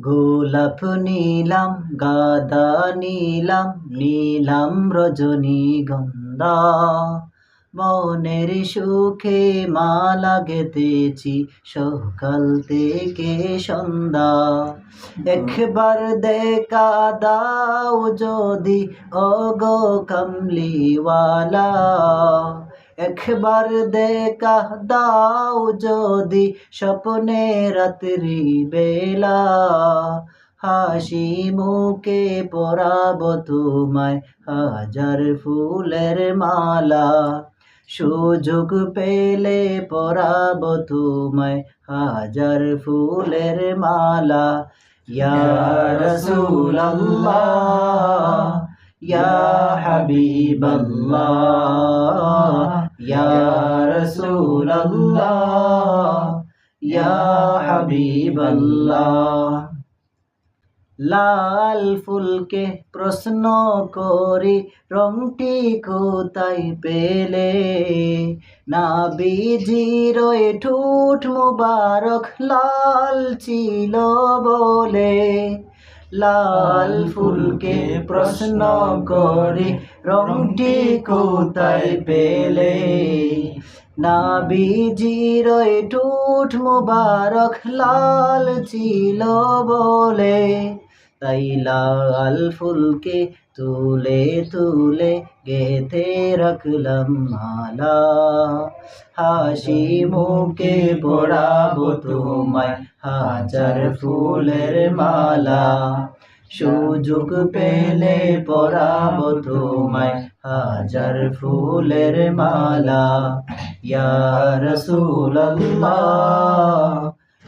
গোলাপ নীলাম, গাদা নীলাম নীলাম রজনীগন্ধা মনের সুখে মালা গেতেছি সকাল থেকে সন্ধ্যা। একবার দেখা দাও যদি ওগো কমলিওয়ালা। একবার দেখা দাও যদি স্বপ্নে রাত্রি বেলা। হাসি মুখে পরাব তোমায় হাজার ফুলের মালা। সুযোগ পেলে পরাব তোমায় হাজার ফুলের মালা। ইয়া রাসূলুল্লাহ, ইয়া হাবিবাল্লাহ। হাবিবাল্লাহ লাল ফুলকে প্রশ্ন করি, রংটি কোথায় পেলে? না বিজির ঠুট মুবারক লাল ছিল বলে। লাল ফুলকে প্রশ্ন করে রংটি কোথায় পেলে? না বিজির ঠুট মুবারক লাল ছিল বলে। তাই লাল ফুলকে তুলে তুলে গেথে রাখলাম মালা। হাসি মুখে পড়াবো তোমায় হাজার ফুলের মালা। সুযোগ পেলে পরাবো তোমায় হাজার ফুলের মালা। ইয়া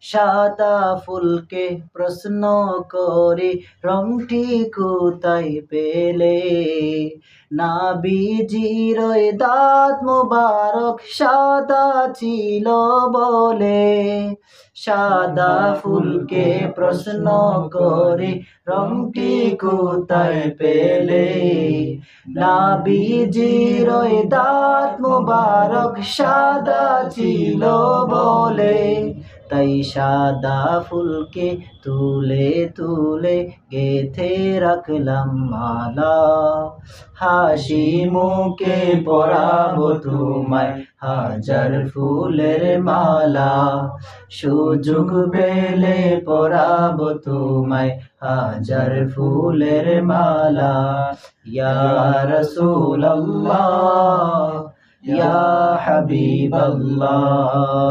সাদা ফুলকে প্রশ্ন করে, রংটি কোথায় পেলে? না বিজির দাঁত মুবারক সাদা ছিল বলে। সাদা ফুলকে প্রশ্ন করে, রংটি কোথায় পেলে? না বিজির দাঁত মুবারক সাদা ছিল বলে। তাই সাদা ফুলকে তুলে তুলে গেথে রাখলাম মালা। হাসি মুখে পরাবো তোমায় হাজার ফুলের মালা। সুযোগ পেলে পরাবো তোমায় হাজার ফুলের মালা। ইয়া রাসূলুল্লাহ, ইয়া হাবিবাল্লাহ।